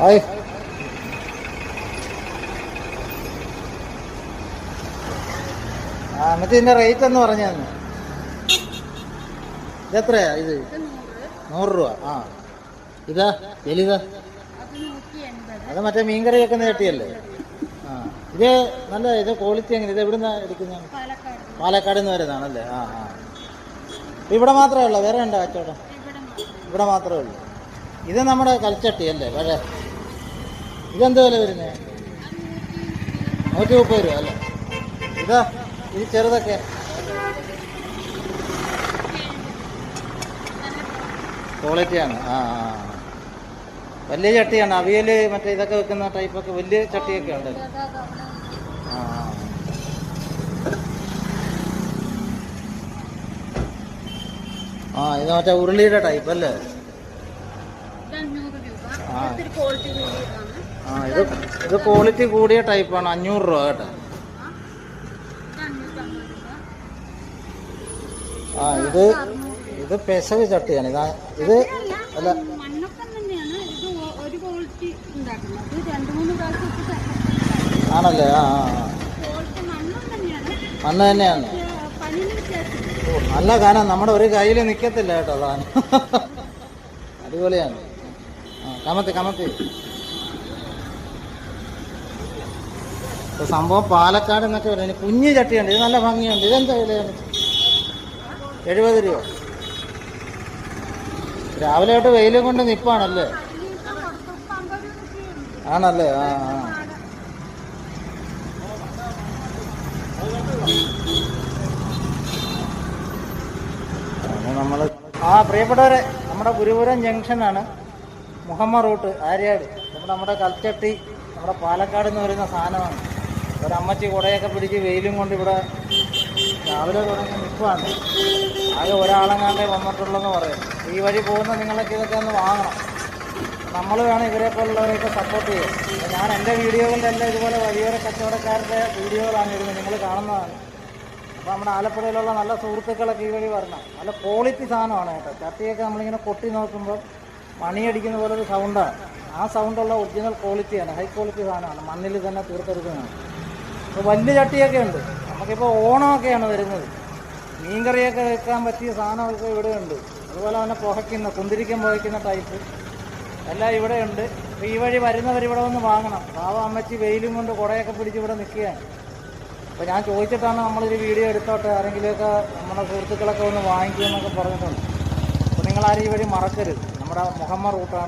Hi. ആ എന്നിട്ട് ഇതിന്റെ റേറ്റ് എന്ന് പറഞ്ഞു തന്നെ. ഇതെത്രയാ ഇത് ഇത്? നൂറ് രൂപ. ആ. ഇതാ എലിതാ. അത് മറ്റേ മീൻകറി വെക്കുന്ന ചട്ടിയല്ലേ? ആ. ഇത് നല്ല ഇത് ക്വാളിറ്റി എങ്ങനെ? ഇത് എവിടുന്ന എടുക്കുന്നതാണ് പാലക്കാട് നിന്ന് വരുന്നതാണല്ലേ? ആ ആ. ഇവിടെ മാത്രമേ ഉള്ളൂ? വേറെ ഉണ്ടോ കച്ചവടം? ഇവിടെ മാത്രമേ ഉള്ളൂ. ഇത് നമ്മുടെ കൽച്ചട്ടി അല്ലേ പഴയ ഇതെന്ത് വില വരുന്നത് നൂറ്റി മുപ്പത് രൂപ അല്ലേ? ഇതാ ഇത് ചെറുതൊക്കെ. ക്വാളിറ്റി ആണ്. ആ ആ. വലിയ ചട്ടിയാണ്. അവിയൽ മറ്റേ ഇതൊക്കെ വെക്കുന്ന ടൈപ്പൊക്കെ വലിയ ചട്ടിയൊക്കെ ഉണ്ട്. ആ ആ. ഇത് മറ്റേ ഉരുളിയുടെ ടൈപ്പ് അല്ലേ? ആ. ആ ഇത് ഇത് ക്വാളിറ്റി കൂടിയ ടൈപ്പാണ് അഞ്ഞൂറ് രൂപ കേട്ടോ. ആ ഇത് ഇത് പെസവ് ചട്ടിയാണ്. ഇതാ ഇത് അല്ല ആണല്ലേ? ആ മണ്ണ് തന്നെയാണ്. നല്ല ഗാനം. നമ്മുടെ ഒരു കയ്യിൽ നിൽക്കത്തില്ല കേട്ടോ അതാണ് അടിപൊളിയാണ്. കമത്തി കമത്തി. സംഭവം പാലക്കാട് എന്നൊക്കെ പറയുന്നത് കുഞ്ഞു ചട്ടിയുണ്ട്. ഇത് നല്ല ഭംഗിയുണ്ട്. ഇതെന്താ വിലയാണ് എഴുപത് രൂപ. രാവിലെ തൊട്ട് വെയിലും കൊണ്ട് നിപ്പാണല്ലേ? ആണല്ലേ? ആ ആ. നമ്മൾ ആ പ്രിയപ്പെട്ടവരെ നമ്മുടെ ഗുരുപുരം ജംഗ്ഷനാണ് മുഹമ്മ റൂട്ട് ആര്യാട്. നമ്മുടെ നമ്മുടെ കൽച്ചട്ടി നമ്മുടെ പാലക്കാട് എന്ന് പറയുന്ന സാധനമാണ്. ഒരമ്മച്ചി കുടയൊക്കെ പിടിച്ച് വെയിലും കൊണ്ട് ഇവിടെ രാവിലെ തുടങ്ങി നിൽക്കുകയാണ് ആകെ ഒരാളെങ്ങാണ്ടേ വന്നിട്ടുള്ളതെന്ന് പറയും. ഈ വഴി പോകുന്ന നിങ്ങളൊക്കെ ഇതൊക്കെ ഒന്ന് വാങ്ങണം. നമ്മൾ വേണം ഇവരെ പോലുള്ളവരെയൊക്കെ സപ്പോർട്ട് ചെയ്യുക ഞാൻ എന്റെ വീഡിയോകളിലെല്ലാം ഇതുപോലെ വഴിയോര കച്ചവടക്കാരുടെ വീഡിയോകളാണ് ഇരുന്നത് നിങ്ങൾ കാണുന്നതാണ്. അപ്പോൾ നമ്മുടെ ആലപ്പുഴയിലുള്ള നല്ല സുഹൃത്തുക്കളൊക്കെ ഈ വഴി വരണം. നല്ല ക്വാളിറ്റി സാധനമാണ് കേട്ടോ. ചട്ടിയൊക്കെ നമ്മളിങ്ങനെ കൊട്ടി നോക്കുമ്പോൾ മണിയടിക്കുന്ന പോലെ ഒരു സൗണ്ടാണ് ആ സൗണ്ടുള്ള ഒറിജിനൽ ക്വാളിറ്റിയാണ് ഹൈ ക്വാളിറ്റി സാധനമാണ്. മണ്ണിൽ തന്നെ തീർത്തെടുക്കുന്നതാണ്. വലിയ ചട്ടിയൊക്കെ ഉണ്ട്. നമുക്കിപ്പോൾ ഓണമൊക്കെയാണ് വരുന്നത്. മീൻകറിയൊക്കെ വെക്കാൻ പറ്റിയ സാധനമൊക്കെ ഇവിടെ ഉണ്ട്. അതുപോലെ തന്നെ പുകയ്ക്കുന്ന കുന്തിരിക്കം പുകയ്ക്കുന്ന ടൈപ്പ് എല്ലാം ഇവിടെ ഉണ്ട്. അപ്പോൾ ഈ വഴി വരുന്നവർ ഇവിടെ വന്ന് വാങ്ങണം. പാവ അമ്മച്ചി വെയിലും കൊണ്ട് കുടയൊക്കെ പിടിച്ച് ഇവിടെ നിൽക്കുകയാണ്. അപ്പോൾ ഞാൻ ചോദിച്ചിട്ടാണ് നമ്മളൊരു വീഡിയോ എടുത്തോട്ടെ? ആരെങ്കിലുമൊക്കെ നമ്മുടെ സുഹൃത്തുക്കളൊക്കെ ഒന്ന് വാങ്ങിക്കുമെന്നൊക്കെ പറഞ്ഞിട്ടുണ്ട്. അപ്പോൾ നിങ്ങളാരും ഈ വഴി മറക്കരുത്. നമ്മുടെ മുഹമ്മ റൂട്ടാണ്.